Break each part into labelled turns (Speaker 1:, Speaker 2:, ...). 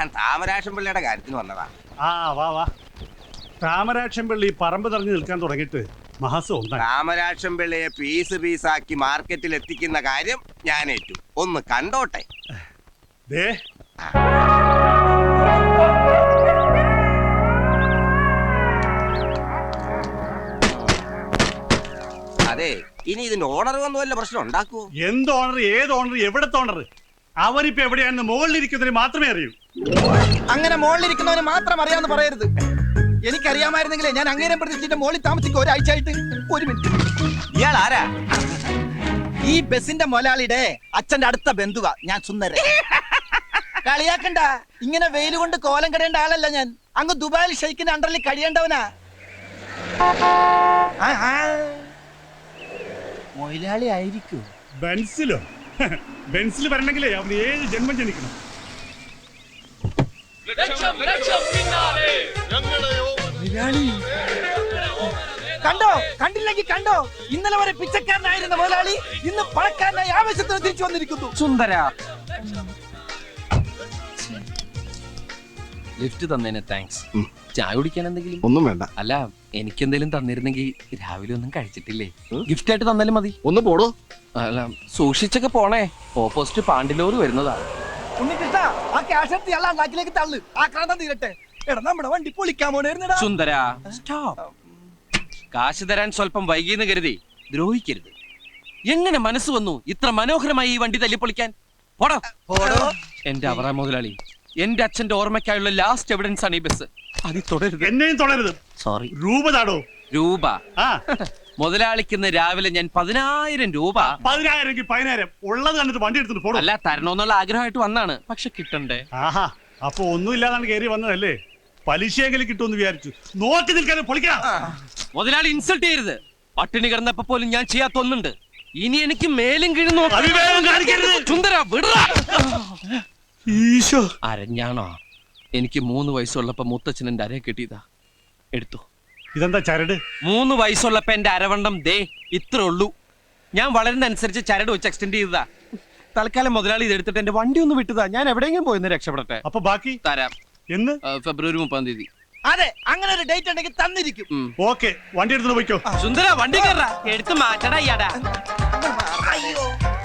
Speaker 1: ഞാൻ താമരാശൻ പിള്ളയുടെ കാര്യത്തിന് വന്നതാ
Speaker 2: ആ വാ വാ. താമരാക്ഷം പള്ളി പറമ്പ് തറഞ്ഞു നിൽക്കാൻ തുടങ്ങിയിട്ട് മഹാസം ഒന്നായി.
Speaker 1: താമരാക്ഷൻ പിള്ളയെ പീസ് പീസാക്കി മാർക്കറ്റിൽ എത്തിക്കുന്ന കാര്യം ഞാൻ ഏറ്റു. ഒന്ന് കണ്ടോട്ടെ.
Speaker 2: ദേ.
Speaker 1: അതെ ഇനി ഇതിന്റെ ഓണർ വന്നു വല്ല പ്രശ്നം ഉണ്ടാക്കുവോ?
Speaker 2: എന്ത് ഓണർ ഏത് ഓണർ എവിടത്തെ ഓണർ? അവനിപ്പോ എവിടെയാണെന്ന് മുകളിലിരിക്കുന്നതിന് മാത്രമേ അറിയൂ.
Speaker 3: അങ്ങനെ മുകളിലിരിക്കുന്നവന് മാത്രം അറിയാന്ന് പറയരുത്. എനിക്കറിയാമായിരുന്നെങ്കിലേ ഞാൻ അങ്ങേരം പ്രതീക്ഷിച്ചിട്ട് മോളിൽ താമസിക്കും. ഒരാഴ്ച ആയിട്ട് ഒരു മിനിറ്റ്.
Speaker 1: ഇയാൾ ആരാ?
Speaker 3: ഈ ബസിന്റെ മുതലാളിയുടെ അച്ഛന്റെ അടുത്ത ബന്ധുവാ ഞാൻ സുന്ദരൻ. കളിയാക്കണ്ട. ഇങ്ങനെ വെയിൽ കൊണ്ട് കോലം കടയേണ്ട ആളല്ല ഞാൻ. അങ്ങ് ദുബായിൽ ഷെയ്ക്കിന്റെ അണ്ടറിൽ കഴിയേണ്ടവനാ. ആ. ആയിരിക്കും.
Speaker 2: ബെൻസിലോ? ബെൻസിൽ വരണമെങ്കിലേ അവന് ഏഴ് ജന്മം ജനിക്കണം.
Speaker 3: കണ്ടോ? കണ്ടില്ലെങ്കിൽ കണ്ടോ? ഇന്നലെ വരെ പിച്ചക്കാരനായിരുന്ന മുതലാളി ഇന്ന് പണക്കാരനായി ആവേശത്തിന് തിരിച്ചു വന്നിരിക്കുന്നു.
Speaker 4: സുന്ദര. ലിഫ്റ്റ് തന്നേനെ താങ്ക്സ് ചായ കുടിക്കാൻ എന്തെങ്കിലും?
Speaker 5: ഒന്നും വേണ്ട.
Speaker 4: അല്ല എനിക്ക് എന്തെങ്കിലും തന്നിരുന്നെങ്കിൽ രാവിലെ ഒന്നും കഴിച്ചിട്ടില്ലേ? ഗിഫ്റ്റ് ആയിട്ട് തന്നാലും മതി.
Speaker 5: ഒന്ന് പോടോ.
Speaker 4: അല്ല സൂക്ഷിച്ചൊക്കെ പോണേ. ഓപ്പോസിറ്റ് പാണ്ടിലോറ് വരുന്നതാ.
Speaker 3: ഉണ്ണികൃഷ്ണ ആ ക്യാഷ് എടുത്ത് ഇയാളെ നാട്ടിലേക്ക് തള്ളു. ആക്രാന്തം തീരട്ടെ. എടാ നമ്മുടെ വണ്ടി പൊളിക്കാൻ പോണേരുന്നടാ
Speaker 4: സുന്ദര സ്റ്റോപ്പ് കാശ് തരാൻ സ്വല്പം വൈകിയെന്ന് കരുതി ദ്രോഹിക്കരുത്. എങ്ങനെ മനസ്സ് വന്നു ഇത്ര മനോഹരമായി ഈ വണ്ടി തല്ലിപ്പൊളിക്കാൻ? പോടോ.
Speaker 3: പോടോ.
Speaker 4: എന്റെ അവറ മുതലാളി എന്റെ അച്ഛന്റെ ഓർമ്മയ്ക്കായുള്ള ലാസ്റ്റ് എവിഡൻസ് ആണ് ഈ ബസ് അത് തുടരുത്.
Speaker 2: എന്നെയും തുടരുത്
Speaker 4: സോറി
Speaker 2: രൂപ താടോ.
Speaker 4: രൂപ.
Speaker 2: ആ.
Speaker 4: മുതലാളിക്കുന്ന രാവിലെ ഞാൻ പതിനായിരം രൂപ.
Speaker 2: പതിനായിരം എങ്കിൽ പതിനായിരം. ഉള്ളത് കണ്ടിട്ട് വണ്ടി എടുത്തിട്ട് പോടും.
Speaker 4: അല്ല തരണോന്നുള്ള ആഗ്രഹമായിട്ട് വന്നാണ്. പക്ഷെ കിട്ടണ്ടേ?
Speaker 2: ആഹാ. അപ്പൊ ഒന്നുമില്ലാതാണ് കയറി വന്നതല്ലേ പലിശയെങ്കിലും കിട്ടുമെന്ന് വിചാരിച്ചു. നോക്കി നിൽക്കാതെ പൊളിക്കാ
Speaker 4: മുതലാളി ഇൻസൾട്ട് ചെയ്യരുത്. പട്ടിണി കിടന്നപ്പോ പോലും ഞാൻ ചെയ്യാത്ത ഒന്നുണ്ട്. ഇനി എനിക്ക് മേലും കീഴും നോക്കാം ചുന്ദര വിടറ.
Speaker 2: ഈശോ.
Speaker 4: അരഞ്ഞാണോ? എനിക്ക് മൂന്ന് വയസ്സുള്ളപ്പോ മുത്തച്ഛൻ എന്റെ അരയെ കിട്ടിയതാ. എടുത്തു.
Speaker 2: ഇതെന്താ ചരട്?
Speaker 4: മൂന്ന് വയസ്സുള്ളപ്പോ എന്റെ അരവണ്ണം ദേ ഇത്രേ ഉള്ളൂ. ഞാൻ വളരുന്ന അനുസരിച്ച് ചരട് വെച്ച് എക്സ്റ്റെൻഡ് ചെയ്തതാ. തൽക്കാലം മുതലാളി ഇത് എടുത്തിട്ട് എന്റെ വണ്ടി ഒന്ന് വിട്ടതാ. ഞാൻ എവിടെയെങ്കിലും പോയിന്ന് രക്ഷപ്പെടട്ടെ.
Speaker 2: അപ്പൊ ബാക്കി?
Speaker 4: തരാം.
Speaker 2: എന്ന്?
Speaker 4: ഫെബ്രുവരി മുപ്പാം തീയതി.
Speaker 3: അതെ അങ്ങനെ ഒരു ഡേറ്റ് ഉണ്ടെങ്കിൽ തന്നിരിക്കും.
Speaker 2: ഓക്കെ വണ്ടി എടുത്തു പോയിക്കോ.
Speaker 4: സുന്ദര വണ്ടി കയറാ എടുത്ത് മാറ്റടാ ഇയാടാ
Speaker 3: അയ്യോ.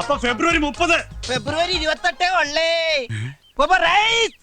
Speaker 2: അപ്പൊ ഫെബ്രുവരി മുപ്പത്.
Speaker 3: ഫെബ്രുവരി ഇരുപത്തെട്ടേ ഉള്ളേ. റൈസ്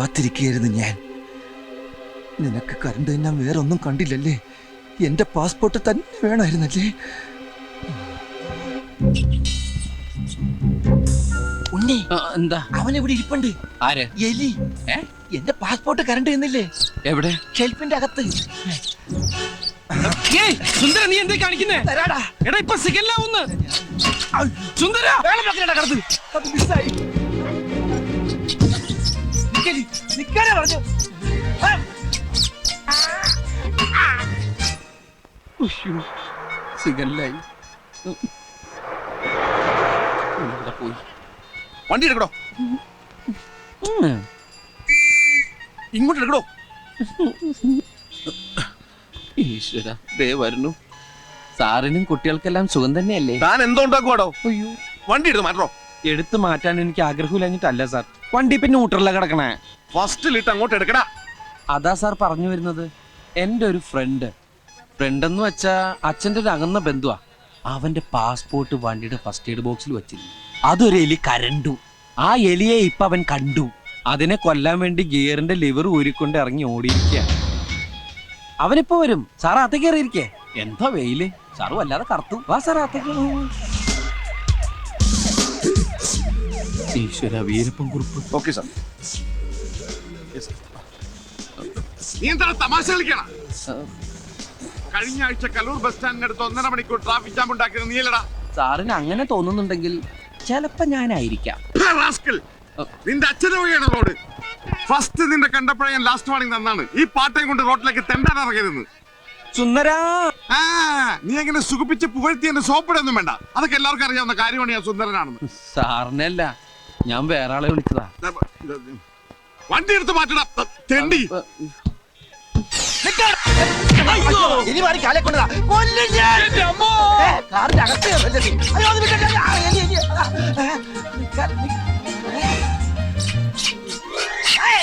Speaker 3: കാത്തിരിക്കുകയായിരുന്നു ഞാൻ. നിനക്ക് കരണ്ട് ഞാൻ വേറൊന്നും കണ്ടില്ലല്ലേ? എന്റെ പാസ്പോർട്ട് തന്നെ വേണമായിരുന്നല്ലേ? ഉണ്ണി
Speaker 4: എന്താ?
Speaker 3: അവൻ ഇവിടെ ഇരിപ്പുണ്ട്.
Speaker 4: ആര്?
Speaker 3: എലി? എന്റെ പാസ്പോർട്ട് കറണ്ട് എന്നില്ലേ
Speaker 4: എവിടെ?
Speaker 3: ഷെൽഫിന്റെ അകത്ത്.
Speaker 4: ഏയ്, സുന്ദര നീ എന്തേ കാണിക്കുന്നേ? എടാ ഇപ്പൊ സിഗല്ലാവുന്ന് സുന്ദര!
Speaker 3: വേണം കടത്ത് അത് മിസ്സായി
Speaker 4: സിഗല്ലായി. സുഖല്ലായി പോയി.
Speaker 5: വണ്ടി എടുക്കടോ. ഇങ്ങോട്ട് എടുക്കടോ
Speaker 4: ഈശ്വര ദേ വരുന്നു. സാറിനും കുട്ടികൾക്കെല്ലാം സുഖം തന്നെയല്ലേ?
Speaker 5: താൻ എന്തോ ഉണ്ടാക്കുവാടോ?
Speaker 4: അയ്യോ.
Speaker 5: വണ്ടി എടുത്ത് മാറ്റോ
Speaker 4: എടുത്തു മാറ്റാൻ എനിക്ക് ആഗ്രഹമില്ലാഞ്ഞിട്ടല്ല സാർ. വണ്ടി ഇപ്പൊ ഊട്ടറിലാ കിടക്കണേ.
Speaker 5: ഫസ്റ്റിൽ ഇട്ട് അങ്ങോട്ട് എടുക്കടാ.
Speaker 4: അതാ സാർ പറഞ്ഞു വരുന്നത്. എന്റെ ഒരു ഫ്രണ്ട് ഫ്രണ്ട് എന്ന് വെച്ചാ അച്ഛന്റെ ഒരു അകന്ന ബന്ധുവാ. അവന്റെ പാസ്പോർട്ട് വണ്ടിയുടെ ഫസ്റ്റ് എയ്ഡ് ബോക്സിൽ വെച്ചിരുന്നു. അതൊരു എലി കരണ്ടു. ആ എലിയെ ഇപ്പൊ അവൻ കണ്ടു. അതിനെ കൊല്ലാൻ വേണ്ടി ഗിയറിന്റെ ലിവർ ഊരിക്കൊണ്ട് ഇറങ്ങി ഓടിയിരിക്കുക അവനിപ്പോ വരും. സാർ അകത്തേക്ക് കയറിയിരിക്കേ? എന്താ വെയിൽ? സാറ് വല്ലാതെ കറുത്തു. വാ സാർ അകത്തേക്ക് ഈശ്വര വീരപ്പൻ കുറിപ്പ്.
Speaker 5: ഓക്കെ സാർ നീ എന്താ തമാശ കളിക്കണ? കഴിഞ്ഞ ആഴ്ച കലൂർ ബസ് സ്റ്റാൻഡിനടുത്ത് ഒന്നര മണിക്കൂർ ട്രാഫിക് ജാം ഉണ്ടാക്കിയത് നീലടാ
Speaker 4: സാറിന് അങ്ങനെ തോന്നുന്നുണ്ടെങ്കിൽ ചിലപ്പോ ഞാനായിരിക്കാം.
Speaker 5: റാസ്കൽ നിന്റെ അച്ഛനെ വഴിയാണ് റോഡ്. ഫസ്റ്റ് നിന്റെ കണ്ടപ്പോഴേ ഞാൻ ലാസ്റ്റ് വാണിംഗ് തന്നാണ്. ഈ പാട്ടയും കൊണ്ട് റോഡിലേക്ക് തെണ്ടാൻ ഇറങ്ങരുത്.
Speaker 4: സുന്ദരാ.
Speaker 5: ആ നീ അങ്ങനെ സുഖിപ്പിച്ച് പുകഴ്ത്തി എന്റെ സോപ്പിടൊന്നും വേണ്ട. അതൊക്കെ എല്ലാവർക്കും അറിയാവുന്ന കാര്യമാണ് ഞാൻ സുന്ദരനാണെന്ന്.
Speaker 4: സാറിനല്ല ഞാൻ വേറെ ആളെ വിളിച്ചതാ.
Speaker 5: വണ്ടി എടുത്ത് മാറ്റണം. തെണ്ടി.
Speaker 3: ഇനി മാറി കാലെ കൊണ്ടതാ കൊല്ലും ഞാൻ കാറിന്റെ അകത്ത് കയറല്ലേ നീ? അയ്യോ, അത് വിട്ടേ, ആ, എലി, എലി, ആ, ഏ, നിക്ക, നിക്ക. ഏ,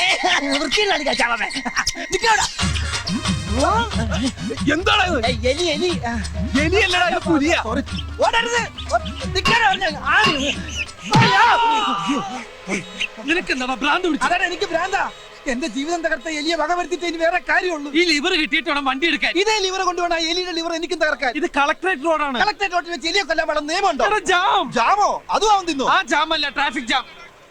Speaker 3: വൃത്തിയില്ലാതെ ഞാൻ ചാവാമേ. നിക്കവിടെ.
Speaker 4: എന്താണ്
Speaker 3: ഏ, എലി എലി ആ,
Speaker 4: എലിയല്ലടാ പുലിയ
Speaker 3: sorry. ഓടരുത് ഓ, നിക്കാനാ പറഞ്ഞെ. ആ, അയ്യോ.
Speaker 4: നിനക്ക് എന്താ ഭ്രാന്ത് പിടിച്ചത്
Speaker 3: അതാണ് എനിക്ക് ഭ്രാന്താ എന്റെ ജീവിതം തകർത്ത എലിയെ വക വരുത്തിട്ട് ഇനി വേറെ കാര്യമുള്ളൂ.
Speaker 4: ഈ ലിവർ കിട്ടിയിട്ട് വേണം വണ്ടി എടുക്കാൻ.
Speaker 3: ഇതേ ലിവർ കൊണ്ടുപോകണം എലിയുടെ ലിവർ എനിക്കും തകർക്കാൻ.
Speaker 4: ഇത് കളക്ടറേറ്റ് റോഡാണ്.
Speaker 3: കളക്ടറേറ്റ് റോഡിൽ വെച്ച് എലിയെ കൊല്ലാൻ പാടുന്ന നിയമമുണ്ടോ?
Speaker 4: എടാ, ജാം.
Speaker 3: ജാമോ? അതും അവൻ തിന്നു?
Speaker 4: ആ ജാം അല്ല ട്രാഫിക് ജാം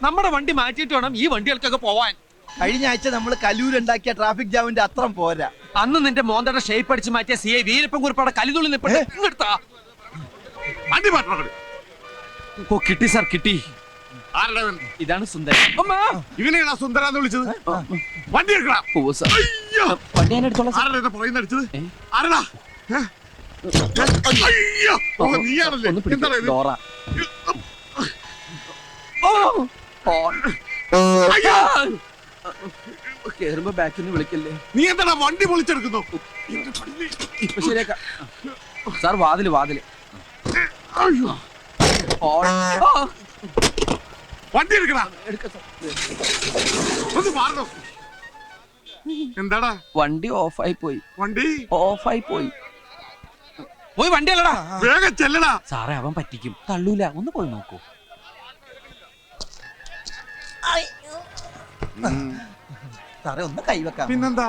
Speaker 4: നമ്മുടെ വണ്ടി മാറ്റിയിട്ട് വേണം ഈ വണ്ടികൾക്കൊക്കെ പോവാൻ.
Speaker 3: കഴിഞ്ഞ ആഴ്ച നമ്മൾ കലൂരുണ്ടാക്കിയ ട്രാഫിക് ജാമിന്റെ അത്രം പോരാ.
Speaker 4: അന്ന് നിന്റെ മോന്തയുടെ ഷേപ്പ് അടിച്ച് മാറ്റിയ സി ഐ വീരപ്പൻ കുറിപ്പാടെ കലിതുള്ളി നിൽപ്പുണ്ട് ഇങ്ങെടുത്താ.
Speaker 5: വണ്ടി മാറ്റണം
Speaker 4: ഓ കിട്ടി സാർ കിട്ടി.
Speaker 5: ആരുടെ
Speaker 4: ഇതാണ് സുന്ദരൻ. അമ്മാ.
Speaker 5: ഇവനെയാണോ സുന്ദര എന്ന് വിളിച്ചത്? വണ്ടി എടുക്കടാ. അയ്യോ!
Speaker 4: വണ്ടി ഞാൻ എടുത്തോളാം.
Speaker 5: ആരുടെ പുറകിൽ അടിച്ചത്? ആരടാ? അയ്യോ! ഓ, നീയാണല്ലേ? എന്താണ് ഇത്?
Speaker 4: ഡോറ. ഓ. ഓ.
Speaker 5: അയ്യോ!
Speaker 4: കേറുമ്പോ ബാക്കിൽ നിന്ന് വിളിക്കല്ലേ?
Speaker 5: നീ എന്താണ് വണ്ടി പൊളിച്ചെടുക്കുന്നു? എന്റെ പള്ളി.
Speaker 4: ഇപ്പൊ ശരിയാക്കാം. സാർ വാതിൽ വാതിൽ.
Speaker 5: അയ്യോ!
Speaker 4: ഓ. ആ.
Speaker 5: വണ്ടി എടുക്കടാ.
Speaker 4: എടുക്കാം
Speaker 5: ഒന്ന് മാറണോ? എന്താടാ?
Speaker 4: വണ്ടി ഓഫായി പോയി.
Speaker 5: വണ്ടി?
Speaker 4: ഓഫായി പോയി. പോയി വണ്ടി അല്ലടാ
Speaker 5: വേഗം ചെല്ലടാ.
Speaker 4: സാറേ അവൻ പറ്റിക്കും. തള്ളൂല. ഒന്ന് പോയി നോക്കൂ.
Speaker 3: സാറേ ഒന്ന് കൈവെക്കാം
Speaker 5: പിന്നെന്താ?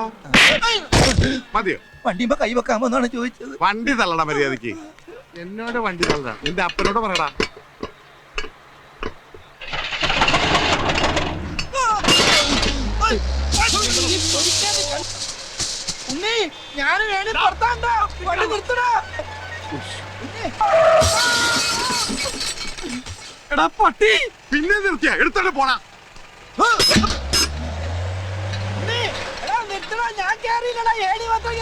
Speaker 5: മതിയോ?
Speaker 3: വണ്ടിയുമ്പോ കൈവെക്കാമോ എന്നാണ് ചോദിച്ചത്.
Speaker 5: വണ്ടി തള്ളടാ മര്യാദയ്ക്ക് എന്നോട് വണ്ടി തള്ളടാ. എന്റെ അപ്പനോട് പറയടാ.
Speaker 3: ഉണ്ണി ഞാൻ വേണി പുറത്താണ്ടാ വണ്ടി നിർത്തടാ.
Speaker 4: എടാ പട്ടി.
Speaker 5: പിന്നെ നിർത്തിയ എടുത്തോണ്ട് പോടാ.
Speaker 3: ഉണ്ണി, എടാ, നിർത്തടാ, ഞാൻ കേറിയില്ലടാ, ഏണി മാത്രം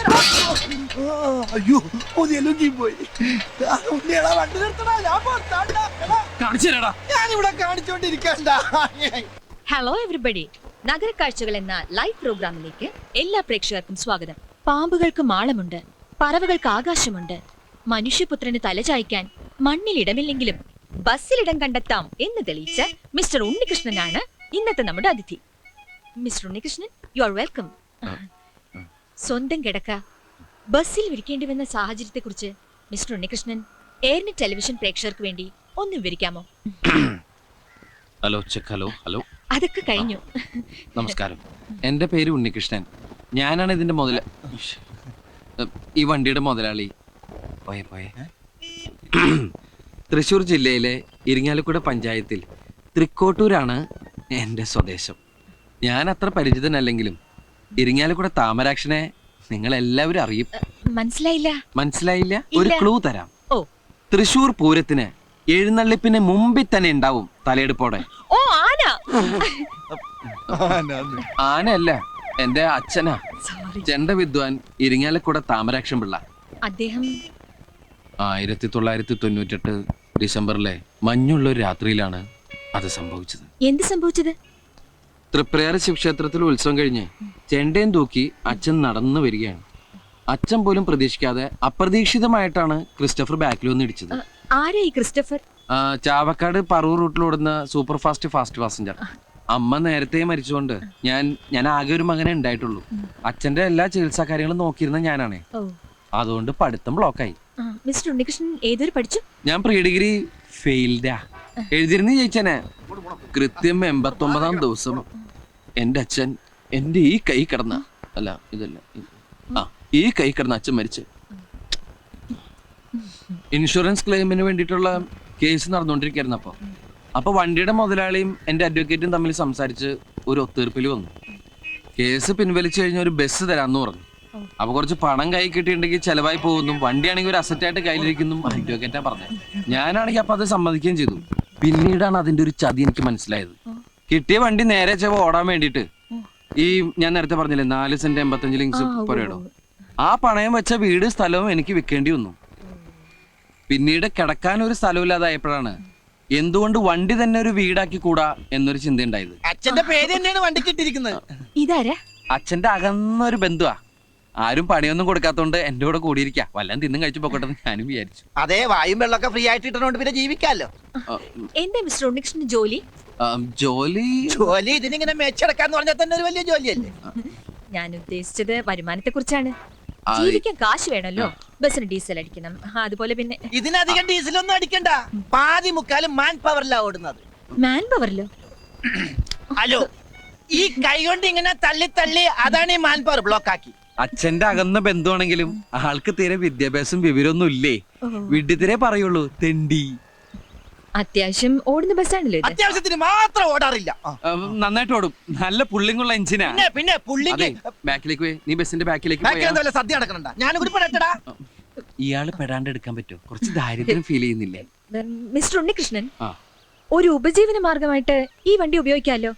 Speaker 3: അയ്യോ ഒന്നെലുങ്കി പോയി വണ്ടി നിർത്തടാ. ഞാൻ പുറത്താണ്ടാ എടാ,
Speaker 4: കാണിച്ചു തരാടാ
Speaker 3: ഞാനിവിടെ കാണിച്ചോണ്ടിരിക്കണ്ട.
Speaker 6: ഹലോ എവറിബഡി നഗരക്കാഴ്ചകൾ എന്ന ലൈവ് പ്രോഗ്രാമിലേക്ക് എല്ലാ പ്രേക്ഷകർക്കും സ്വാഗതം. പാമ്പുകൾക്ക് മാളമുണ്ട് പറവകൾക്ക് ആകാശമുണ്ട്. മനുഷ്യപുത്രന് തലചായ്ക്കാൻ മണ്ണിൽ ഇടമില്ലെങ്കിലും ബസ്സിൽ ഇടം കണ്ടെത്താം എന്ന് തെളിയിച്ച മിസ്റ്റർ ഉണ്ണികൃഷ്ണനാണ് ഇന്നത്തെ നമ്മുടെ അതിഥി. Mister Unnikrishnan you are welcome സ്വന്തം കിടക്ക. ബസ്സിൽ വിരിക്കേണ്ടി വന്ന സാഹചര്യത്തെക്കുറിച്ച് മിസ്റ്റർ ഉണ്ണികൃഷ്ണൻ എയർനെറ്റ് ടെലിവിഷൻ പ്രേക്ഷകർക്ക് വേണ്ടി ഒന്ന് വിവരിക്കാമോ?
Speaker 4: Hello check hello hello.
Speaker 6: അതൊക്കെ കഴിഞ്ഞു.
Speaker 4: നമസ്കാരം. എന്റെ പേര് ഉണ്ണികൃഷ്ണൻ. ഞാനാണ് ഇതിന്റെ മുതല ഈ വണ്ടിയുടെ മുതലാളി. പോയെ പോയെ. തൃശൂർ ജില്ലയിലെ ഇരിങ്ങാലക്കുട പഞ്ചായത്തിൽ തൃക്കോട്ടൂരാണ് എന്റെ സ്വദേശം. ഞാൻ അത്ര പരിചിതനല്ലെങ്കിലും ഇരിങ്ങാലക്കുട താമരാക്ഷനെ നിങ്ങൾ എല്ലാവരും അറിയും
Speaker 6: മനസ്സിലായില്ല.
Speaker 4: മനസ്സിലായില്ല? ഒരു ക്ലൂ തരാം.
Speaker 6: ഓ.
Speaker 4: തൃശ്ശൂർ പൂരത്തിന് എഴുന്നള്ളിപ്പിന് മുമ്പിൽ തന്നെ ഉണ്ടാവും തലയെടുപ്പോടെ.
Speaker 6: ഓ ആന?
Speaker 4: ആനയല്ല? എന്റെ അച്ഛനാ. ചെണ്ട വിദ്വാൻ ഇരിങ്ങാലക്കുട താമരാക്ഷം പിള്ള.
Speaker 6: അദ്ദേഹം
Speaker 4: ആയിരത്തി തൊള്ളായിരത്തി തൊണ്ണൂറ്റെട്ട് ഡിസംബറിലെ മഞ്ഞുള്ള ഒരു രാത്രിയിലാണ് അത് സംഭവിച്ചത്.
Speaker 6: എന്ത് സംഭവിച്ചത്?
Speaker 4: തൃപ്രയാറ ശിവക്ഷേത്രത്തിൽ ഉത്സവം കഴിഞ്ഞ് ചെണ്ടയും തൂക്കി അച്ഛൻ നടന്നു വരികയാണ്. അച്ഛൻ പോലും പ്രതീക്ഷിക്കാതെ അപ്രതീക്ഷിതമായിട്ടാണ് ക്രിസ്റ്റഫർ ബാക്കിൽ വന്ന് ഇടിച്ചത്.
Speaker 6: അ, ഈ ക്രിസ്റ്റഫർ?
Speaker 4: ചാവക്കാട് പറവൂർ റൂട്ടിലോടുന്ന സൂപ്പർ ഫാസ്റ്റ് ഫാസ്റ്റ് പാസഞ്ചർ അമ്മ നേരത്തെ മരിച്ചുകൊണ്ട് ഞാൻ ഞാൻ ആകെ ഒരു മകനെ ഉണ്ടായിട്ടുള്ളൂ. അച്ഛന്റെ എല്ലാ ചികിത്സാ കാര്യങ്ങളും നോക്കിയിരുന്ന ഞാനാണേ. അതുകൊണ്ട് പഠിത്തം ബ്ലോക്കായി
Speaker 6: ആയി. മിസ്റ്റർ ഉണ്ണികൃഷ്ണൻ ഏതൊരു പഠിച്ചു?
Speaker 4: ഞാൻ പ്രീ ഡിഗ്രി ഫെയിൽഡാ എഴുതിരുന്നു ജയിച്ചനെ കൃത്യം എൺപത്തൊമ്പതാം ദിവസം എന്റെ അച്ഛൻ എന്റെ ഈ കൈ കിടന്ന അല്ല ഇതല്ല ആ ഈ കൈ കിടന്ന അച്ഛൻ മരിച്ച്. ഇൻഷുറൻസ് ക്ലെയിമിന് വേണ്ടിയിട്ടുള്ള കേസ് നടന്നുകൊണ്ടിരിക്കുകയായിരുന്നു അപ്പോൾ അപ്പോൾ വണ്ടിയുടെ മുതലാളിയും എന്റെ അഡ്വക്കേറ്റും തമ്മിൽ സംസാരിച്ച് ഒരു ഒത്തീർപ്പിൽ വന്നു. കേസ് പിൻവലിച്ചു കഴിഞ്ഞ ഒരു ബസ് തരാന്ന് പറഞ്ഞു. അപ്പൊ കുറച്ച് പണം കൈ കിട്ടിയിട്ടുണ്ടെങ്കിൽ ചെലവായി പോകുന്നു. വണ്ടിയാണെങ്കിൽ ഒരു അസറ്റായിട്ട് കയ്യിലിരിക്കുന്നു അഡ്വക്കേറ്റാ പറഞ്ഞത്. ഞാനാണെങ്കിൽ അപ്പൊ അത് സമ്മതിക്കുകയും ചെയ്തു. പിന്നീടാണ് അതിന്റെ ഒരു ചതി എനിക്ക് മനസ്സിലായത്. കിട്ടിയ വണ്ടി നേരെ ചെവ ഓടാൻ വേണ്ടിയിട്ട് ഈ ഞാൻ നേരത്തെ പറഞ്ഞില്ലേ നാല് സെന്റ് എൺപത്തഞ്ച് ലിങ്സ്
Speaker 6: ഉവ്വ്.
Speaker 4: ആ പണയം വെച്ച വീട് സ്ഥലവും എനിക്ക് വിൽക്കേണ്ടി വന്നു. പിന്നീട് കിടക്കാൻ ഒരു സ്ഥലമില്ലാതായപ്പോഴാണ് എന്തുകൊണ്ട് വണ്ടി തന്നെ ഒരു വീടാക്കി കൂടാ എന്നൊരു ചിന്ത ഉണ്ടായത്
Speaker 3: അച്ഛന്റെ പേര് തന്നെയാണ് വണ്ടിക്ക് ഇട്ടിരിക്കുന്നത്.
Speaker 6: ഇതാരാ?
Speaker 4: അച്ഛന്റെ അകന്ന ഒരു ബന്ധുവാ. ആരും പണിയൊന്നും കൊടുക്കാത്തോണ്ട് എന്റെ കൂടെ കൂടിയിരിക്കാ. വല്ലതും തിന്നും കഴിച്ചു പോക്കട്ടെ എന്ന് ഞാനും വിചാരിച്ചു.
Speaker 3: അതെ വായും വെള്ളമൊക്കെ ഫ്രീ ആയിട്ട് ഇട്ടണോണ്ട് പിന്നെ ജീവിക്കാലോ
Speaker 4: എന്റെ
Speaker 6: എന്താ മിസ്റ്റർ ഉണ്ണികൃഷ്ണൻ ജോലി?
Speaker 4: ആ, ജോലി?
Speaker 3: ജോലി ഇതിനിങ്ങനെ മെച്ചടക്കാന്ന് പറഞ്ഞാൽ തന്നെ ഒരു വലിയ ജോലിയല്ലേ?
Speaker 6: ഞാൻ ഉദ്ദേശിച്ചത് വരുമാനത്തെ കുറിച്ചാണ് ജീവിക്കാൻ കാശ് വേണമല്ലോ ബസ്സിന് ഡീസൽ അടിക്കണം. അതുപോലെ പിന്നെ
Speaker 3: ഇതിനധികം ഡീസലൊന്നും അടിക്കണ്ട. പാതി മുക്കാലും മാൻ പവറിലാ ഓടുന്നത്.
Speaker 6: മാൻ പവറിലോ
Speaker 3: ഹലോ ഈ കൈ കൊണ്ട് ഇങ്ങനെ തള്ളി തള്ളി അതാണ് ഈ മാൻ പവർ ബ്ലോക്ക് ആക്കി.
Speaker 4: അച്ഛന്റെ അകന്ന ബന്ധുവാണെങ്കിലും ആൾക്ക് തീരെ വിദ്യാഭ്യാസം വിവരമൊന്നും ഇല്ലേ വിഡ്ഢിത്തിരെ പറയുള്ളൂ തെണ്ടി.
Speaker 6: അത്യാവശ്യം ഓടുന്ന ബസ്സാണല്ലോ ഇത്.
Speaker 3: അത്യാവശ്യത്തിന് മാത്രം ഓടാറില്ല. ആ.
Speaker 4: നന്നായിട്ട് ഓടും. നല്ല പുള്ളിങ്ങുള്ള എഞ്ചിനാ
Speaker 3: പിന്നെ പിന്നെ
Speaker 4: അതെ
Speaker 3: പുള്ളിക്ക്
Speaker 4: ബാക്കിലേക്ക് പോയി. നീ ബസ്സിന്റെ ബാക്കിലേക്ക്
Speaker 3: ബാക്കി
Speaker 4: പോയാ.
Speaker 3: എന്താ വല്ല സദ്യ നടക്കണ്ട ഞാൻ കൂടി പെടട്ടടാ.
Speaker 4: ഇയാൾ പെടാണ്ട് എടുക്കാൻ പറ്റുമോ? കുറച്ച് ദാരിദ്ര്യം ഫീൽ ചെയ്യുന്നില്ലേ?
Speaker 6: മിസ്റ്റർ ഉണ്ണികൃഷ്ണൻ
Speaker 4: ആ.
Speaker 6: ഒരു ഉപജീവന മാർഗമായിട്ട് ഈ വണ്ടി ഉപയോഗിക്കാമല്ലോ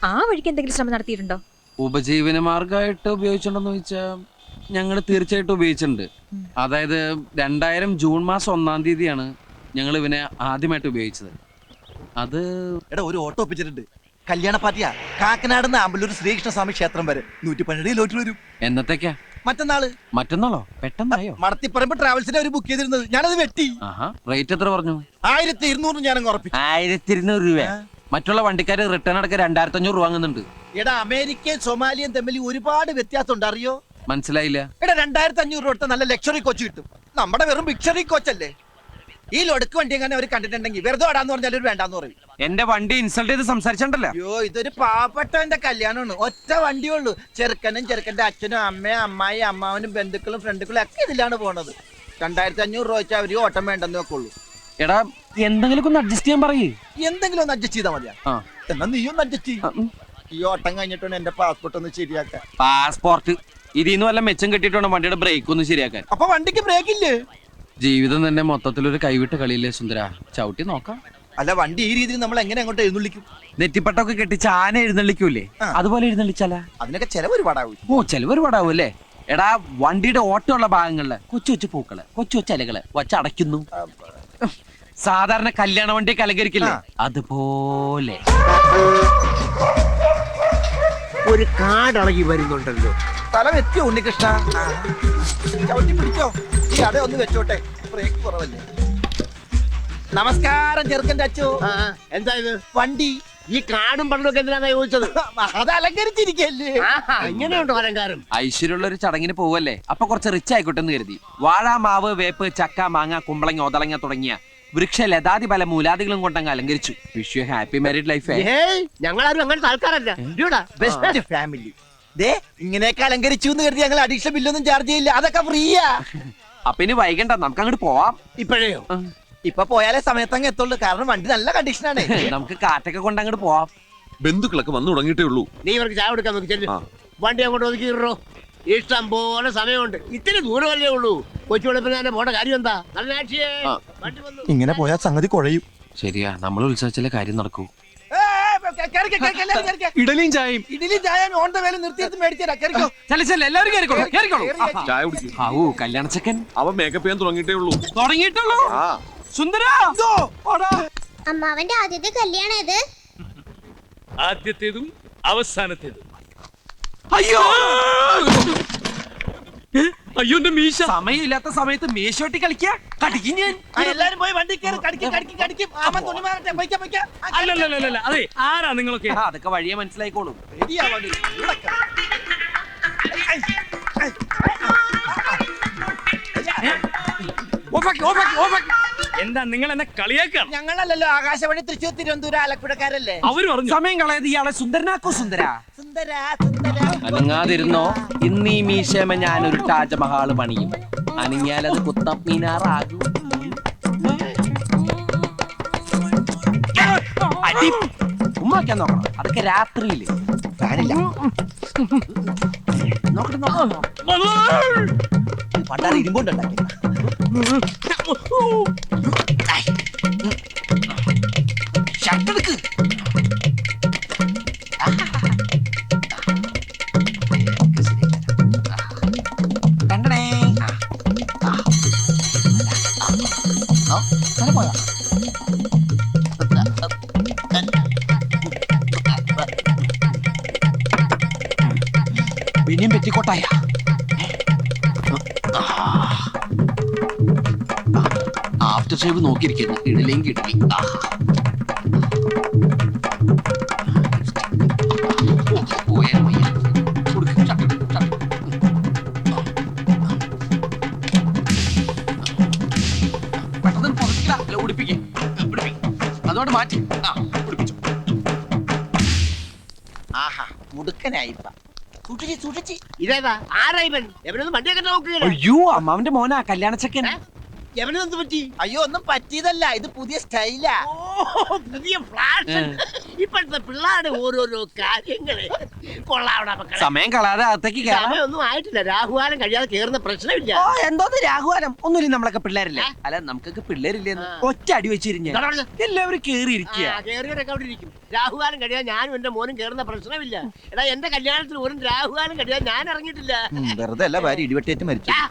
Speaker 6: ആ വഴിക്ക് എന്തെങ്കിലും ശ്രമം നടത്തിയിട്ടുണ്ടോ?
Speaker 4: ഉപജീവന മാർഗമായിട്ട് ഉപയോഗിച്ചിട്ടുണ്ടെന്ന് ചോദിച്ചാൽ ഞങ്ങൾ തീർച്ചയായിട്ടും ഉപയോഗിച്ചിട്ടുണ്ട്. അതായത് രണ്ടായിരം ജൂൺ മാസം ഒന്നാം തീയതിയാണ് ഞങ്ങൾ ഇവനെ ആദ്യമായിട്ട് ഉപയോഗിച്ചത്. അത്
Speaker 3: എടാ ഒരു ഓട്ടോ ഒപ്പിച്ചിട്ടുണ്ട്. കല്യാണ പാർട്ടിയാ. കാക്കനാട് നിന്ന് ശ്രീകൃഷ്ണ സ്വാമി ക്ഷേത്രം വരെ. നൂറ്റി പന്ത്രണ്ട് കിലോമീറ്റർ വരും.
Speaker 4: എന്നത്തേക്കാ?
Speaker 3: മറ്റന്നാൾ.
Speaker 4: മറ്റന്നാളോ? പെട്ടെന്നായോ?
Speaker 3: മടത്തിപ്പറമ്പ് ട്രാവൽസിന്റെ ഒരു ബുക്ക് ചെയ്തിരുന്നത്. ഞാനത് വെട്ടി.
Speaker 4: ആഹാ റേറ്റ് എത്ര പറഞ്ഞു?
Speaker 3: ആയിരത്തി ഇരുന്നൂറ് ഞാൻ ഉറപ്പിച്ചു.
Speaker 4: ആയിരത്തി ഇരുന്നൂറ് രൂപ മറ്റുള്ള വണ്ടിക്കാര് റിട്ടേൺ അടക്കം രണ്ടായിരത്തി അഞ്ഞൂറ് രൂപ വാങ്ങുന്നുണ്ട്.
Speaker 3: എടാ അമേരിക്കയും സൊമാലിയും തമ്മിൽ ഒരുപാട് വ്യത്യാസം ഉണ്ട് അറിയോ
Speaker 4: മനസ്സിലായില്ല.
Speaker 3: എടാ രണ്ടായിരത്തി അഞ്ഞൂറ് കൊടുത്ത നല്ല ലക്ഷറി കോച്ച് കിട്ടും. നമ്മുടെ വെറും ബിക്ഷറി കോച്ചല്ലേ ഈ ലൊടുക്ക് വണ്ടി എങ്ങനെ അവർ കണ്ടിട്ടുണ്ടെങ്കിൽ വെറുതെ ഓടാന്ന് പറഞ്ഞാൽ ഒരു വേണ്ടാന്ന് പറയും.
Speaker 4: എന്റെ വണ്ടി ഇൻസൾട്ട് ചെയ്ത് സംസാരിച്ചിട്ടുണ്ടല്ലോ
Speaker 3: അയ്യോ ഇതൊരു പാവപ്പെട്ടവന്റെ കല്യാണമാണ്. ഒറ്റ വണ്ടിയേ ഉള്ളൂ ചെറുക്കനും ചെറുക്കന്റെ അച്ഛനും അമ്മയും അമ്മായി അമ്മാവനും ബന്ധുക്കളും ഫ്രണ്ടുക്കളും ഒക്കെ ഇതിലാണ് പോണത്. രണ്ടായിരത്തി അഞ്ഞൂറ് രൂപ വെച്ചാൽ അവർ ഓട്ടം വേണ്ടെന്ന് വെക്കുള്ളൂ.
Speaker 4: എടാ എന്തെങ്കിലും ഒന്ന് അഡ്ജസ്റ്റ് ചെയ്യാൻ പറയേ.
Speaker 3: എന്തെങ്കിലും ഒന്ന് അഡ്ജസ്റ്റ് ചെയ്താൽ മതിയാ.
Speaker 4: ആ.
Speaker 3: എന്നാ നീ ഒന്ന് അഡ്ജസ്റ്റ് ചെയ്യും. ഈ ഓട്ടം കഴിഞ്ഞിട്ടാണ് എന്റെ പാസ്പോർട്ട് ഒന്ന് ശരിയാക്കാൻ.
Speaker 4: പാസ്പോർട്ട് ഇതിന്ന് വല്ല മെച്ചം കെട്ടിയിട്ട് വണ്ടിയുടെ ബ്രേക്ക് ഒന്ന് ശരിയാക്കാൻ.
Speaker 3: അപ്പൊ വണ്ടിക്ക് ബ്രേക്ക് ഇല്ലേ?
Speaker 4: ജീവിതം തന്നെ മൊത്തത്തിലൊരു കൈവിട്ട കളിയില്ലേ സുന്ദര? ചവിട്ടി നോക്കാം.
Speaker 3: അല്ല വണ്ടി ഈ രീതിയിൽ നമ്മൾ എങ്ങനെ അങ്ങോട്ട് എഴുന്നള്ളിക്കും?
Speaker 4: നെറ്റിപ്പട്ടൊക്കെ കെട്ടി ചാന എഴുന്നള്ളിക്കൂലേ അതുപോലെ എഴുന്നള്ളിച്ചാലാ?
Speaker 3: അതിനൊക്കെ ചെലവ് ഒരുപാടാവും
Speaker 4: ഓ ചെലവ് ഒരുപാടാവും അല്ലേ എടാ വണ്ടിയുടെ ഓട്ടമുള്ള ഭാഗങ്ങളിൽ കൊച്ചു കൊച്ചു പൂക്കൾ കൊച്ചു കൊച്ചു അലകൾ വച്ചടയ്ക്കുന്നു. സാധാരണ കല്യാണ വണ്ടി കലകരിക്കില്ലേ അതുപോലെ.
Speaker 7: ഒരു കാടളകി വരുന്നുണ്ടല്ലോ.
Speaker 3: സ്ഥലം എത്തിയോ ഉണ്ണികൃഷ്ണ. ചവിട്ടി പിടിച്ചോ. ഈ അട ഒന്ന് വെച്ചോട്ടെ. ബ്രേക്ക് കുറവല്ലേ. നമസ്കാരം ചെറുക്കന്റെ അച്ചു.
Speaker 7: എന്താ ഇത്?
Speaker 3: വണ്ടി.
Speaker 7: ഈ കാടും പണ്ടൊക്കെ എന്തിനാ ചോദിച്ചത്?
Speaker 3: അത് അലങ്കരിച്ചിരിക്കല്ലേ
Speaker 7: എങ്ങനെയുണ്ടോ ഇങ്ങനെയുണ്ടോ അലങ്കാരം?
Speaker 4: ഐശ്വര്യമുള്ള ഒരു ചടങ്ങിന് പോവല്ലേ? അപ്പൊ കുറച്ച് റിച്ച് ആയിക്കോട്ടെ എന്ന് കരുതി. വാഴ മാവ് വേപ്പ് ചക്ക മാങ്ങ കുമ്പളങ്ങ ഒതളങ്ങ തുടങ്ങിയ വൃക്ഷ ലതാതി പല മൂലാദികളും കൊണ്ടങ്ങ് അലങ്കരിച്ചു. Wish you happy married life
Speaker 7: ഞങ്ങളാരും അങ്ങനത്തെ ആൾക്കാരല്ല.
Speaker 3: ബെസ്റ്റ് ഫാമിലി ദേ ഇങ്ങനെയൊക്കെ അലങ്കരിച്ചു എന്ന് കരുതി ഞങ്ങൾ അഡീഷണൽ ബില്ലൊന്നും ചാർജ് ചെയ്യില്ല. അതൊക്കെ ഫ്രീയാ.
Speaker 4: അപ്പൊ ഇനി വൈകണ്ട നമുക്ക് അങ്ങോട്ട് പോവാം.
Speaker 7: ഇപ്പോഴേയോ?
Speaker 3: ഇപ്പൊ പോയാലേ സമയത്തങ്ങ് എത്തുള്ളൂ. കാരണം വണ്ടി നല്ല കണ്ടീഷനാണ്.
Speaker 4: നമുക്ക് കാറ്റൊക്കെ കൊണ്ട് അങ്ങോട്ട് പോവാം.
Speaker 5: ബന്ധുക്കളൊക്കെ വന്നു തുടങ്ങിയിട്ടേ ഉള്ളൂ.
Speaker 7: നീ ഇവർക്ക് ചായ കൊടുക്കാൻ നോക്കി ചെല്ലു. വണ്ടി അങ്ങോട്ട് ഒതുക്കിയിടോ ഇഷ്ടം പോലെ സമയമുണ്ട്. ഇത്തിരി ദൂരമല്ലേ ഉള്ളൂ. കൊച്ചു വെളുപ്പിനെ പോണ കാര്യം എന്താ? നല്ല ആക്ഷിയേ. വണ്ടി വന്നു.
Speaker 3: ഇങ്ങനെ പോയാൽ സംഗതി കുഴയും.
Speaker 4: ശരിയാ നമ്മൾ ഉത്സവിച്ചാലേ കാര്യം നടക്കൂ.
Speaker 3: ഇഡലിയും ചായയും. ഇഡലിയും ചായയും ഓൺ ദ വേല നിർത്തിയെടുത്ത് മേടിച്ചേരാ കേറിക്കോ.
Speaker 4: ചെല്ല ചെല്ല എല്ലാവരും കേറിക്കോളൂ കേറിക്കോളൂ.
Speaker 5: ചായ കുടിക്കും.
Speaker 4: ആവൂ കല്യാണ ചെക്കൻ.
Speaker 5: അവൻ മേക്കപ്പ് ചെയ്യാൻ തുടങ്ങിയിട്ടേ ഉള്ളൂ.
Speaker 4: തുടങ്ങിയിട്ടുള്ളൂ?
Speaker 5: ആ.
Speaker 4: സുന്ദര?
Speaker 8: അമ്മാവന്റെ ആദ്യത്തെ കല്യാണം ഇത്
Speaker 9: ആദ്യത്തേതും അവസാനത്തേതും.
Speaker 4: അയ്യോ.
Speaker 9: അയ്യോ എന്റെ മീശ.
Speaker 4: സമയമില്ലാത്ത സമയത്ത് മീശോട്ടി കളിക്കാ? കടിക്കും ഞാൻ.
Speaker 3: എല്ലാരും പോയി വണ്ടി കയറി കടിക്കും കടിക്കും കടിക്കും. ആമ തുണി മാറട്ടെ പൊയ്ക്ക പൊയ്ക്ക.
Speaker 9: അല്ലല്ലല്ല അതെ ആരാ നിങ്ങളൊക്കെ?
Speaker 4: അതൊക്കെ വഴിയെ മനസ്സിലായിക്കോളും.
Speaker 9: എന്താ നിങ്ങൾ എന്നെ കളിയാക്കാം
Speaker 3: ഞങ്ങളല്ലല്ലോ ആകാശവാണി തൃശ്ശൂർ തിരുവനന്തപുരം ആലപ്പുഴക്കാരല്ലേ?
Speaker 9: അവർ പറഞ്ഞു
Speaker 4: സമയം കളയത് ഇയാളെ സുന്ദരനാക്കോ സുന്ദരാ
Speaker 3: സുന്ദര സുന്ദര.
Speaker 4: അനങ്ങാതിരുന്നോ? ഇന്ന് ഈ മീശമ ഞാനൊരു താജ്മഹാൾ പണിയും. അനങ്ങിയാലത് കുത്തം മീനാറാകും. അടി ഉമ്മാക്കാൻ നോക്കണം. അതൊക്കെ രാത്രിയിൽ.
Speaker 3: ഫാനില്ല നോക്കട്ടെ നോക്കട്ടെ. പണ്ടാറ് ഇരുമ്പോണ്ടുണ്ടാക്കി ആഫ്റ്റർ ഷേവ് നോക്കിയിരിക്കുന്നു. ഇടലി. അതോട് മാറ്റി. ആ ആഹാ മുടുക്കനായിപ്പ. സൂക്ഷിച്ച് സൂക്ഷിച്ച്.
Speaker 7: ഇതേതാ? ആരാ ഇവൻ? എവനൊന്നും വണ്ടിയൊക്കെ
Speaker 10: അയ്യോ അമ്മാവന്റെ മോനാ. കല്യാണ
Speaker 7: എവനെന്ത് പറ്റി?
Speaker 3: അയ്യോ ഒന്നും പറ്റിയതല്ല. ഇത് പുതിയ സ്റ്റൈലാ.
Speaker 7: ഓ പുതിയ ഫ്ലാഷ് ഇപ്പോഴത്തെ പിള്ളേരുടെ ഓരോരോ കാര്യങ്ങൾ. കൊള്ളാവണ മക്കളെ.
Speaker 10: സമയം കളാതെ അകത്തേക്ക് കയറാം.
Speaker 7: സമയമൊന്നും ആയിട്ടില്ല. രാഹുകാലം കഴിയാതെ കേറുന്ന പ്രശ്നമില്ല.
Speaker 10: ഓ എന്തോന്ന് രാഘുവാനം ഒന്നുമില്ല നമ്മളൊക്കെ പിള്ളേരില്ല? അല്ല നമുക്കൊക്കെ പിള്ളേരില്ലെന്ന്. ഒറ്റ അടി വെച്ചിരിഞ്ഞ.
Speaker 7: ഇതാ പറഞ്ഞെ.
Speaker 10: എല്ലാവരും കേറി ഇരിക്കുക
Speaker 7: ആ, കേറിയവരൊക്കെ അവിടെ ഇരിക്കും. രാഹുകാലം കഴിയാൻ ഞാനും എന്റെ മോനും കേറുന്ന പ്രശ്നമില്ല. എടാ എന്റെ കല്യാണത്തിന് ഒരു രാഹുകാലം കഴിയാൻ ഞാൻ ഇറങ്ങിയിട്ടില്ല.
Speaker 3: വെറുതെ അല്ല ഭാര്യ ഇടിവെട്ടേറ്റ് മരിച്ചു.
Speaker 7: ആ.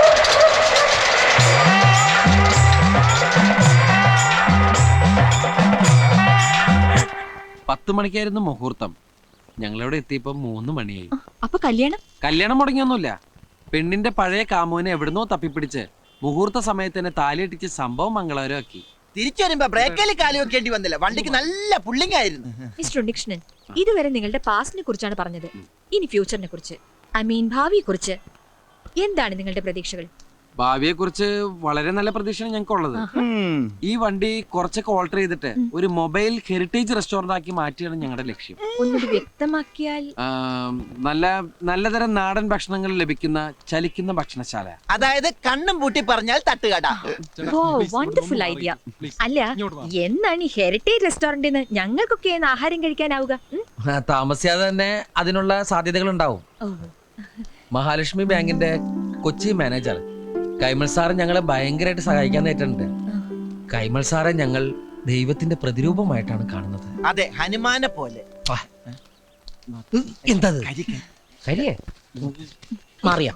Speaker 10: പത്ത് മണിക്കായിരുന്നു മുഹൂർത്തം. ഞങ്ങളിവിടെ എത്തിയപ്പോ മൂന്ന് മണിയായി.
Speaker 6: അപ്പൊ കല്യാണം?
Speaker 10: കല്യാണം മുടങ്ങിയൊന്നുമില്ല. പെണ്ണിന്റെ പഴയ കാമുവിനെ എവിടുന്നോ തപ്പിപ്പിടിച്ച് മുഹൂർത്ത സമയത്ത് തന്നെ താലിയിട്ടിച്ച് സംഭവം മംഗളകരമാക്കി
Speaker 3: തിരിച്ചു വരുമ്പോ ബ്രേക്കിൽ കാലി വെക്കേണ്ടി വന്നില്ല. വണ്ടിക്ക് നല്ല പുള്ളിങ് ആയിരുന്നു.
Speaker 6: മിസ്റ്റർ ഉണ്ണികൃഷ്ണൻ ഇതുവരെ നിങ്ങളുടെ പാസ്റ്റിനെ കുറിച്ചാണ് പറഞ്ഞത്. ഇനി ഫ്യൂച്ചറിനെ കുറിച്ച് ഐ മീൻ ഭാവിയെ കുറിച്ച്. എന്താണ് നിങ്ങളുടെ പ്രതീക്ഷകൾ?
Speaker 10: ഭാവിയെ കുറിച്ച് വളരെ നല്ല പ്രതീക്ഷയാണ് ഞങ്ങൾക്കുള്ളത്. ഈ വണ്ടി കുറച്ചൊക്കെ ഓൾട്ടർ ചെയ്തിട്ട് ഒരു മൊബൈൽ ഹെറിറ്റേജ് റെസ്റ്റോറന്റ് ആക്കി മാറ്റിയാണ് ഞങ്ങളുടെ ലക്ഷ്യം.
Speaker 6: ഒന്നുകൂടി വ്യക്തമാക്കിയാൽ
Speaker 10: നല്ല നല്ലതരം നാടൻ ഭക്ഷണങ്ങൾ ലഭിക്കുന്ന ചലിക്കുന്ന ഭക്ഷണശാല.
Speaker 3: അതായത് കണ്ണും പൂട്ടി പറഞ്ഞാൽ തട്ടുകട.
Speaker 6: ഓ വണ്ടർഫുൾ ഐഡിയ അല്ല എന്നാണ് ഈ ഹെറിറ്റേജ് റെസ്റ്റോറന്റിൽ നിന്ന് ഞങ്ങൾക്കൊക്കെ ആഹാരം കഴിക്കാനാവുക?
Speaker 4: താമസിയാതെ തന്നെ അതിനുള്ള സാധ്യതകൾ ഉണ്ടാവും മഹാലക്ഷ്മി ബാങ്കിന്റെ കൊച്ചി മാനേജർ കൈമൾ സാറ് ഞങ്ങളെ ഭയങ്കരമായിട്ട് സഹായിക്കാൻ നേട്ടുണ്ട് കൈമൾ സാറെ ഞങ്ങൾ ദൈവത്തിന്റെ പ്രതിരൂപമായിട്ടാണ് കാണുന്നത്.
Speaker 3: അതെ ഹനുമാനെ പോലെ.
Speaker 4: എന്തത്? കരിയേ മാറിയാ.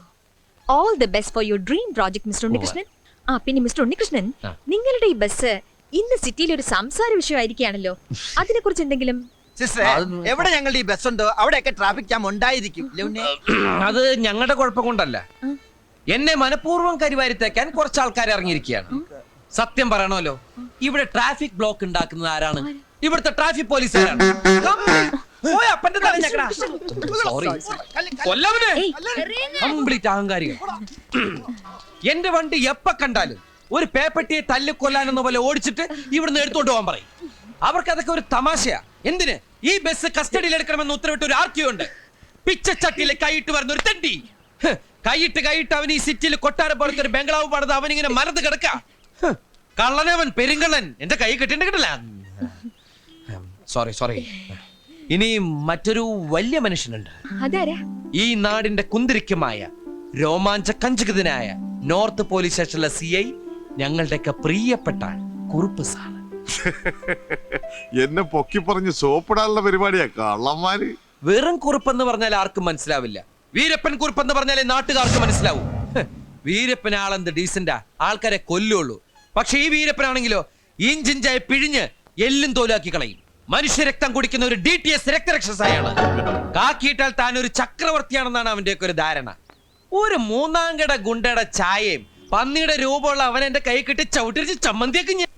Speaker 6: All the best for your dream project mister Unnikrishnan. ആ പിന്നെ മിസ്റ്റർ ഉണ്ണികൃഷ്ണൻ. നിങ്ങളുടെ ഈ ബസ് ഇന്ന് സിറ്റിയിൽ ഒരു സംസാര വിഷയമായിരിക്കുകയാണല്ലോ. അതിനെ കുറിച്ച് എന്തെങ്കിലും
Speaker 3: എവിടെ ഞങ്ങളുടെ ഈ ബസ് ഉണ്ടോ അവിടെയൊക്കെ ട്രാഫിക് ജാം ഉണ്ടായിരിക്കും.
Speaker 4: അത് ഞങ്ങളുടെ കുഴപ്പം കൊണ്ടല്ല. എന്നെ മനഃപൂർവം കരിവാരിത്തേക്കാൻ കുറച്ച് ആൾക്കാർ ഇറങ്ങിയിരിക്കുകയാണ്. സത്യം പറയണമല്ലോ. ഇവിടെ ട്രാഫിക് ബ്ലോക്ക് ഉണ്ടാക്കുന്നത് ആരാണ്? ഇവിടുത്തെ ട്രാഫിക് പോലീസുകാരാണ് ആരാണ്? കംപ്ലീറ്റ് അഹങ്കാരികൾ. എന്റെ വണ്ടി എപ്പ കണ്ടാലും ഒരു പേപ്പട്ടിയെ തല്ലിക്കൊല്ലാനെന്ന പോലെ ഓടിച്ചിട്ട് ഇവിടുന്ന് എടുത്തോണ്ട് പോകാൻ പറയും. അവർക്ക് അതൊക്കെ ഒരു തമാശയാ. എന്തിന്? ഈ ബസ് കസ്റ്റഡിയിൽ എടുക്കണമെന്ന് ഉത്തരവിട്ട് ഒരു ആർക്കിയുണ്ട്. ഉണ്ട് പിച്ചച്ചട്ടിയിൽ കൈയിട്ട് വരുന്ന ഒരു തെണ്ടി. കൈയിട്ട് കൈയിട്ട് അവൻ ഈ സിറ്റിയിൽ കൊട്ടാരം പോലത്തെ ഒരു ബംഗ്ലാവ് പണിത് അവൻ ഇങ്ങനെ മരത്ത് കിടക്ക കള്ളനവൻ പെരുങ്കള്ളൻ എന്റെ കൈ കിട്ടിണ്ടിട്ടില്ല സോറി സോറി. ഇനി മറ്റൊരു വലിയ മനുഷ്യനുണ്ട്.
Speaker 6: അതാരാ?
Speaker 4: ഈ നാടിന്റെ കുന്തിരിക്കുമായ രോമാഞ്ച കഞ്ചുകിതനായ നോർത്ത് പോലീസ് സ്റ്റേഷനിലെ സി ഐ ഞങ്ങളുടെയൊക്കെ പ്രിയപ്പെട്ട കുറുപ്പ് സാർ.
Speaker 5: എന്നെ പൊക്കി പറഞ്ഞ് സോപ്പിടാനുള്ള പരിപാടിയാ കള്ളന്മാര്.
Speaker 4: വെറും കുറുപ്പെന്ന് പറഞ്ഞാൽ ആർക്കും മനസ്സിലാവില്ല. വീരപ്പൻ കുറിപ്പ് എന്ന് പറഞ്ഞാലേ നാട്ടുകാർക്ക് മനസ്സിലാവും. വീരപ്പൻ ആളെന്ത് ഡീസന്റാ ആൾക്കാരെ കൊല്ലുള്ളൂ. പക്ഷെ ഈ വീരപ്പനാണെങ്കിലോ ഇഞ്ചിഞ്ചായി പിഴിഞ്ഞ് എല്ലും തോലാക്കി കളയും. മനുഷ്യ രക്തം കുടിക്കുന്ന ഒരു ഡി ടി എസ് രക്തരക്ഷസായാണ്. കാക്കിയിട്ടാൽ താൻ ഒരു ചക്രവർത്തിയാണെന്നാണ് അവന്റെയൊക്കെ ഒരു ധാരണ. ഒരു മൂന്നാം കട ഗുണ്ടയുടെ ചായയും പന്നിയുടെ രൂപമുള്ള അവൻ എന്റെ കൈ കിട്ടി ചവിട്ടിരിച്ച് ചമ്മന്തിയൊക്കെ ഞാൻ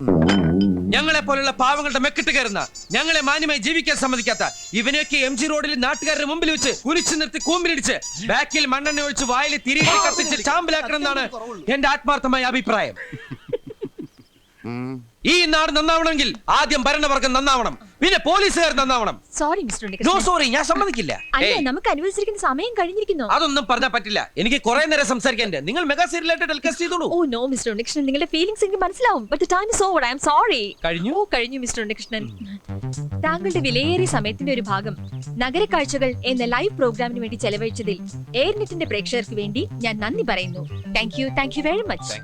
Speaker 4: ഞങ്ങളെ പോലുള്ള പാവങ്ങളുടെ മെക്കിട്ട് കയറുന്ന ഞങ്ങളെ മാന്യമായി ജീവിക്കാൻ സമ്മതിക്കാത്ത ഇവനെയൊക്കെ എം ജി റോഡിൽ നാട്ടുകാരുടെ മുമ്പിൽ വെച്ച് കുനിച്ചു നിർത്തി കൂമ്പിലിടിച്ച് ബാക്കിൽ മണ്ണെണ്ണ ഒഴിച്ച് വായിൽ തിരികെ കത്തിച്ച് ചാമ്പലാക്കണം എന്നാണ് എന്റെ ആത്മാർത്ഥമായ അഭിപ്രായം. ഈ നാട് നന്നാവണമെങ്കിൽ ആദ്യം ഭരണവർഗം നന്നാവണം. പിന്നെ പോലീസുകാർ നന്നാവണം.
Speaker 6: സോറി മിസ്റ്റർ
Speaker 4: നോ സോറി ഞാൻ സമ്മതിക്കില്ല.
Speaker 6: അല്ല
Speaker 4: ഏയ്,
Speaker 6: നമുക്ക് അനുവദിച്ചിരിക്കുന്ന സമയം കഴിഞ്ഞിരിക്കുന്നു.
Speaker 4: അതൊന്നും പറഞ്ഞാൽ പറ്റില്ല. എനിക്ക് കുറെ നേരം സംസാരിക്കാൻ നിങ്ങൾ മെഗാ സീരിയലായിട്ട് ടെലികാസ്റ്റ് ചെയ്തോളൂ.
Speaker 6: ഓ നോ മിസ്റ്റർ ഉണ്ണികൃഷ്ണൻ നിങ്ങളുടെ ഫീലിംഗ്സ് എനിക്ക് മനസ്സിലാവും. But time is over I am sorry
Speaker 4: കഴിഞ്ഞു?
Speaker 6: ഓ കഴിഞ്ഞു മിസ്റ്റർ ഉണ്ണികൃഷ്ണൻ താങ്കളുടെ വിലയേറിയ സമയത്തിന്റെ ഒരു ഭാഗം നഗരക്കാഴ്ചകൾ എന്ന ലൈവ് പ്രോഗ്രാമിന് വേണ്ടി ചെലവഴിച്ചതിൽ എയർനെറ്റിന്റെ പ്രേക്ഷകർക്ക് വേണ്ടി ഞാൻ നന്ദി പറയുന്നു. Thank you thank you very much